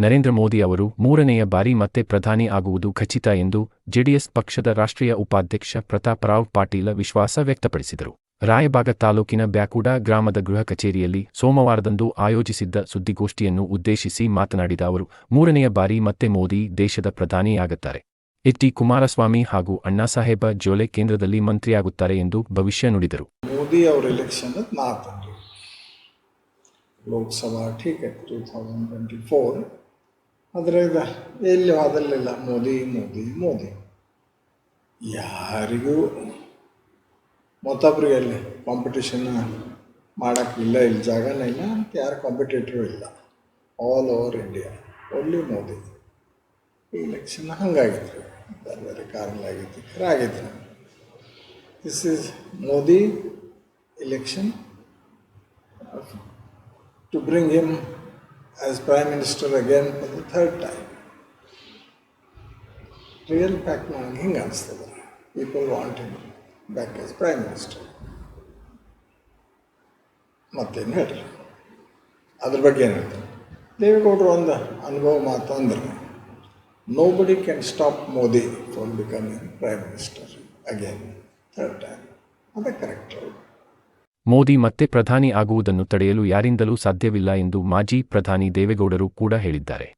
ನರೇಂದ್ರ ಮೋದಿ ಅವರು ಮೂರನೆಯ ಬಾರಿ ಮತ್ತೆ ಪ್ರಧಾನಿ ಆಗುವುದು ಖಚಿತ ಎಂದು ಜೆಡಿಎಸ್ ಪಕ್ಷದ ರಾಷ್ಟ್ರೀಯ ಉಪಾಧ್ಯಕ್ಷ ಪ್ರತಾಪರಾವ್ ಪಾಟೀಲ ವಿಶ್ವಾಸ ವ್ಯಕ್ತಪಡಿಸಿದರು. ರಾಯಬಾಗ ತಾಲೂಕಿನ ಬ್ಯಾಕುಡ ಗ್ರಾಮದ ಗೃಹ ಕಚೇರಿಯಲ್ಲಿ ಸೋಮವಾರದಂದು ಆಯೋಜಿಸಿದ್ದ ಸುದ್ದಿಗೋಷ್ಠಿಯನ್ನು ಉದ್ದೇಶಿಸಿ ಮಾತನಾಡಿದ ಅವರು, ಮೂರನೆಯ ಬಾರಿ ಮತ್ತೆ ಮೋದಿ ದೇಶದ ಪ್ರಧಾನಿಯಾಗುತ್ತಾರೆ. ಎಚ್ ಡಿ ಕುಮಾರಸ್ವಾಮಿ ಹಾಗೂ ಅಣ್ಣಾಸಾಹೇಬ ಜೋಲೆ ಕೇಂದ್ರದಲ್ಲಿ ಮಂತ್ರಿಯಾಗುತ್ತಾರೆ ಎಂದು ಭವಿಷ್ಯ ನುಡಿದರು. ಮೋದಿ ಅವರ ಎಲೆಕ್ಷನ್ ಲೋಕಸಭಾ ಇದು, ಎಲ್ಲಿ ಅದಲ್ಲೆಲ್ಲ ಮೋದಿ ಮೋದಿ ಮೋದಿ. ಯಾರಿಗೂ ಮತ್ತೊಬ್ರಿಗೆ ಅಲ್ಲಿ ಕಾಂಪಿಟೇಷನ್ ಮಾಡೋಕ್ಕಿಲ್ಲ ಇಲ್ಲಿ, ಜಾಗನೇ ಇಲ್ಲ ಅಂತ ಯಾರು ಕಾಂಪಿಟೇಟ್ರು ಇಲ್ಲ. ಆಲ್ ಓವರ್ ಇಂಡಿಯಾ ಒಳ್ಳೆ ಮೋದಿ. ಈ ಎಲೆಕ್ಷನ್ ಹಂಗಾಗಿತ್ತು. ಬೇರೆ ಬೇರೆ ಕಾರಣ ಆಗಿತ್ತು this is Modi election to bring him as Prime Minister again for the third time. Real fact ನನಗೆ ಹಿಂಗೆ ಅನಿಸ್ತದೆ people want him back as prime minister ಮತ್ತೇನು ಹೇಳ್ರಿ ಅದ್ರ ಬಗ್ಗೆ ಏನು ಹೇಳ್ತಾರೆ ದೇವೇಗೌಡರು ಒಂದು ಅನುಭವ ಮಾತು ಅಂದ್ರೆ nobody can stop Modi from becoming prime minister again third time ಅದೇ ಕರೆಕ್ಟ್ ಅವರು ಮೋದಿ ಮತ್ತೆ ಪ್ರಧಾನಿ ಆಗುವುದನ್ನು ತಡೆಯಲು ಯಾರಿಂದಲೂ ಸಾಧ್ಯವಿಲ್ಲ ಎಂದು ಮಾಜಿ ಪ್ರಧಾನಿ ದೇವೇಗೌಡರು ಕೂಡ ಹೇಳಿದ್ದಾರೆ.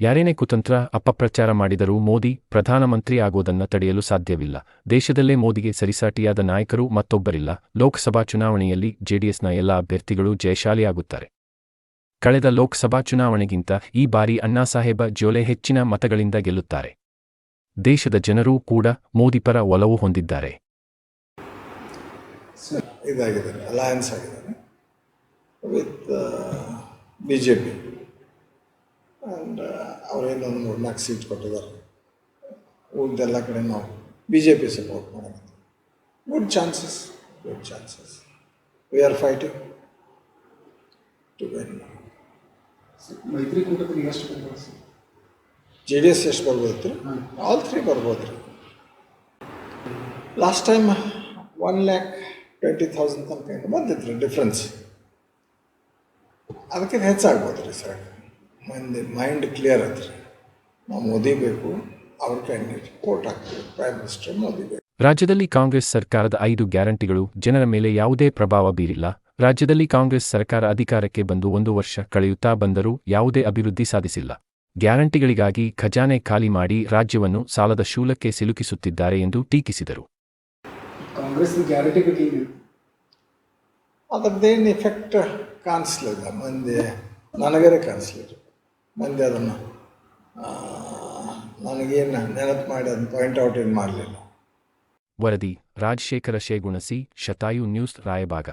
ಯಾರೇನೇ ಕುತಂತ್ರ, ಅಪಪ್ರಚಾರ ಮಾಡಿದರೂ ಮೋದಿ ಪ್ರಧಾನಮಂತ್ರಿ ಆಗೋದನ್ನ ತಡೆಯಲು ಸಾಧ್ಯವಿಲ್ಲ. ದೇಶದಲ್ಲೇ ಮೋದಿಗೆ ಸರಿಸಾಟಿಯಾದ ನಾಯಕರು ಮತ್ತೊಬ್ಬರಿಲ್ಲ. ಲೋಕಸಭಾ ಚುನಾವಣೆಯಲ್ಲಿ ಜೆಡಿಎಸ್ನ ಎಲ್ಲ ಅಭ್ಯರ್ಥಿಗಳು ಜಯಶಾಲಿಯಾಗುತ್ತಾರೆ. ಕಳೆದ ಲೋಕಸಭಾ ಚುನಾವಣೆಗಿಂತ ಈ ಬಾರಿ ಅಣ್ಣಾಸಾಹೇಬ ಜೋಲೆ ಹೆಚ್ಚಿನ ಮತಗಳಿಂದ ಗೆಲ್ಲುತ್ತಾರೆ. ದೇಶದ ಜನರೂ ಕೂಡ ಮೋದಿ ಪರ ಒಲವು ಹೊಂದಿದ್ದಾರೆ. ಇದಾಗಿದ್ದಾರೆ ಅಲಯನ್ಸ್ ಆಗಿದ್ದಾರೆ with B J P and ಅವರೇನೊಂದು ಮೂರು ನಾಲ್ಕು ಸೀಟ್ ಕೊಟ್ಟಿದ್ದಾರೆ. ಉಳಿದೆಲ್ಲ ಕಡೆ ನಾವು ಬಿ ಜೆ ಪಿ ಸಪೋರ್ಟ್ ಮಾಡೋದು. Good chances good chances we are fighting to very ಮೈತ್ರಿಕೂಟದಲ್ಲಿ ಎಷ್ಟು ಬರ್ಬೋದು ಸರ್? ಜೆ ಡಿ ಎಸ್ ಎಷ್ಟು ಬರ್ಬೋದು? ರೀ ಆಲ್ ತ್ರೀ ಬರ್ಬೋದು. ರೀ last time one lakh twenty thousand ತನಕ ಬಂದಿತ್ತು ರೀ ಡಿಫ್ರೆನ್ಸ್ ಅದಕ್ಕೆ ಹೆಚ್ಚಾಗ್ಬೋದು ರೀ ಸರ್ ಮಂದಿ ಮೈಂಡ್ ಕ್ಲಿಯರ್ ಆದ್ರೆ. ನಾವು ಮೋದಿ ಬೇಕು, ಅವ್ರ ಕ್ಯಾಂಡಿಡೇಟ್ ಕೋಟ್ ಹಾಕ್ತೀವಿ ಪ್ರೈಮ್ ಮಿನಿಸ್ಟರ್ ಮೋದಿ ಬೇಕು. ರಾಜ್ಯದಲ್ಲಿ ಕಾಂಗ್ರೆಸ್ ಸರ್ಕಾರದ ಐದು ಗ್ಯಾರಂಟಿಗಳು ಜನರ ಮೇಲೆ ಯಾವುದೇ ಪ್ರಭಾವ ಬೀರಿಲ್ಲ. ರಾಜ್ಯದಲ್ಲಿ ಕಾಂಗ್ರೆಸ್ ಸರ್ಕಾರ ಅಧಿಕಾರಕ್ಕೆ ಬಂದು ಒಂದು ವರ್ಷ ಕಳೆಯುತ್ತಾ ಬಂದರೂ ಯಾವುದೇ ಅಭಿವೃದ್ಧಿ ಸಾಧಿಸಿಲ್ಲ. ಗ್ಯಾರಂಟಿಗಳಿಗಾಗಿ ಖಜಾನೆ ಖಾಲಿ ಮಾಡಿ ರಾಜ್ಯವನ್ನು ಸಾಲದ ಶೂಲಕ್ಕೆ ಸಿಲುಕಿಸುತ್ತಿದ್ದಾರೆ ಎಂದು ಟೀಕಿಸಿದರು. ಕಾಂಗ್ರೆಸ್ ಗ್ಯಾರಂಟಿ ಬಗ್ಗೆ ಏನು ಅದರದ್ದೇನು ಎಫೆಕ್ಟ್ ಕಾಣಿಸ್ಲಿಲ್ಲ. ಮಂದಿ ನನಗರೆ ಕಾಣಿಸ್ಲಿಲ್ಲ. ಮಂದಿ ಅದನ್ನು ನನಗೇನು ನೆನಪು ಮಾಡಿ ಅದನ್ನು ಪಾಯಿಂಟ್ ಔಟ್ ಏನು ಮಾಡಲಿಲ್ಲ. ವರದಿ ರಾಜಶೇಖರ ಶೇಗುಣಸಿ ಶತಾಯು ನ್ಯೂಸ್ ರಾಯಬಾಗ